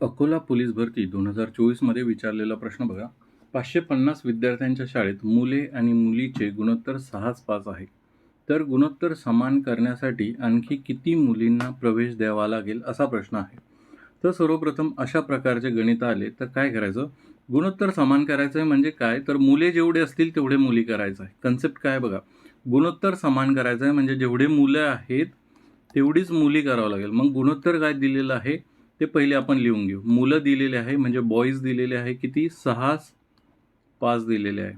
Akola police भरती दोन हजार चोवीसमध्ये विचारलेला प्रश्न बघा. पाचशे पन्नास विद्यार्थ्यांच्या शाळेत मुले आणि मुलीचे गुणोत्तर सहाच पाच आहे. तर गुणोत्तर समान करण्यासाठी आणखी किती मुलींना प्रवेश द्यावा लागेल असा प्रश्न आहे. तर सर्वप्रथम अशा प्रकारचे गणित आले तर काय करायचं? गुणोत्तर समान करायचं आहे म्हणजे काय? तर मुले जेवढे असतील तेवढे मुली करायचं आहे कन्सेप्ट काय बघा? गुणोत्तर समान करायचं आहे म्हणजे जेवढे मुलं आहेत तेवढीच मुली करावं लागेल. मग गुणोत्तर काय दिलेलं आहे? ते पहिले आपण लिहून घेऊ. मुलं दिलेले आहे म्हणजे बॉईज दिलेले आहे किती? सहा पाच दिलेले आहे.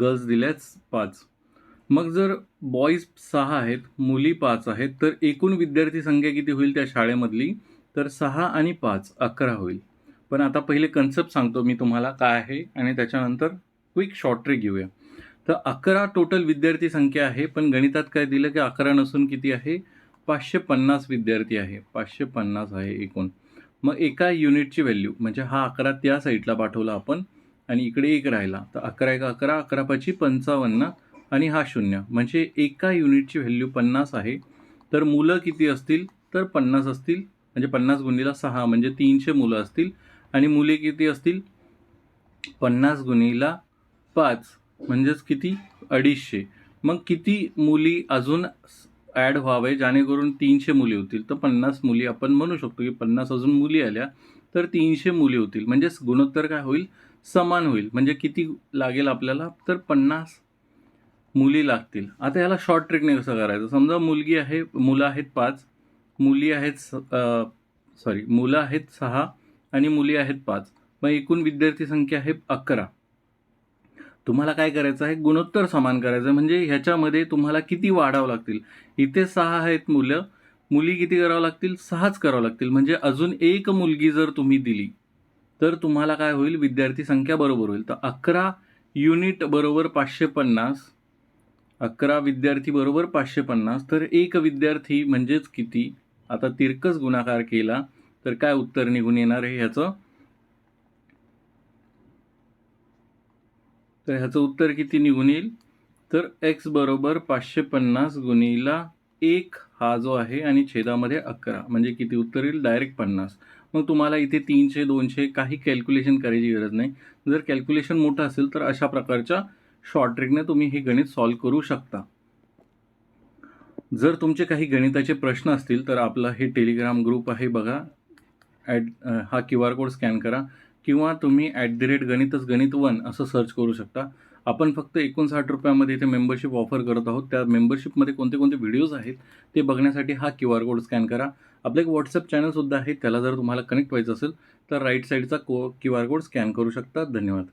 गर्ल्स दिल्याच पाच. मग जर बॉईज सहा आहेत मुली पाच आहेत तर एकूण विद्यार्थी संख्या किती होईल त्या शाळेमधली? तर सहा आणि पाच अकरा होईल. पण आता पहिले कन्सेप्ट सांगतो मी तुम्हाला काय आहे आणि त्याच्यानंतर क्विक शॉर्ट ट्रिक घेऊया. तर अकरा टोटल विद्यार्थी संख्या आहे पण गणितात काय दिलं की अकरा नसून किती आहे? पाचशे पन्नास विद्यार्थी आहे. पाचशे पन्नास आहे एकूण. मग एका युनिटची व्हॅल्यू म्हणजे हा अकरा त्या साईडला पाठवला आपण आणि इकडे एक राहिला. तर अकरा एक अकरा अकरा पाची पंचावन्न आणि हा शून्य. म्हणजे एका युनिटची व्हॅल्यू पन्नास आहे. तर मुलं किती असतील? तर पन्नास असतील. म्हणजे पन्नास गुणीला सहा म्हणजे तीनशे मुलं असतील. आणि मुले किती असतील? पन्नास गुणीला पाच म्हणजेच किती? अडीचशे. मग किती मुली अजून ॲड व्हावे जेणेकरून तीनशे मुली होतील. तर पन्नास मुली आपण म्हणू शकतो की पन्नास अजून मुली आल्या तर तीनशे मुली होतील. म्हणजेच गुणोत्तर काय होईल? समान होईल. म्हणजे किती लागेल आपल्याला? तर पन्नास मुली लागतील. आता याला शॉर्ट ट्रिकने कसं करायचं? समजा मुलगी आहे मुलं आहेत पाच मुली आहेत सॉरी मुलं आहेत सहा आणि मुली आहेत पाच. मग एकूण विद्यार्थी संख्या आहे अकरा. तुम्हाला काय करायचं आहे? गुणोत्तर समान करायचं. म्हणजे ह्याच्यामध्ये तुम्हाला किती वाढावं लागतील? इथे सहा आहेत मुलं मुली किती करावं लागतील? सहाच करावं लागतील. म्हणजे अजून एक मुलगी जर तुम्ही दिली तर तुम्हाला काय होईल? विद्यार्थी संख्या बरोबर होईल. तर अकरा युनिट बरोबर पाचशे पन्नास अकरा विद्यार्थी बरोबर पाचशे पन्नास तर एक विद्यार्थी म्हणजेच किती? आता तिरकस गुणाकार केला तर काय उत्तर निघून येणार आहे ह्याचं? तर ह्याचं उत्तर किती निघून येईल? तर एक्स बरोबर पाचशे पन्नास गुणीला एक हा जो आहे आणि छेदामध्ये अकरा. म्हणजे किती उत्तर येईल? डायरेक्ट पन्नास. मग तुम्हाला इथे तीनशे दोनशे काही कॅल्क्युलेशन करायची गरज नाही. जर कॅल्क्युलेशन मोठं असेल तर अशा प्रकारच्या शॉर्ट ट्रिकने तुम्ही हे गणित सॉल्व करू शकता. जर तुमचे काही गणिताचे प्रश्न असतील तर आपला हे टेलिग्राम ग्रुप आहे बघा. ॲड हा क्यू आर कोड स्कॅन करा. किंवा तुम्ही ॲट दी रेट गणितच गणित वन असं सर्च करू शकता. आपण फक्त एकोणसाठ रुपयामध्ये इथे मेंबरशिप ऑफर करत आहोत. त्या मेंबरशिपमध्ये कोणते कोणते व्हिडिओज आहेत ते बघण्यासाठी हा क्यू आर कोड स्कॅन करा. आपलं एक व्हॉट्सअप चॅनलसुद्धा आहे त्याला जर तुम्हाला कनेक्ट व्हायचं असेल तर राईट साईडचा को क्यू आर कोड स्कॅन करू शकता. धन्यवाद.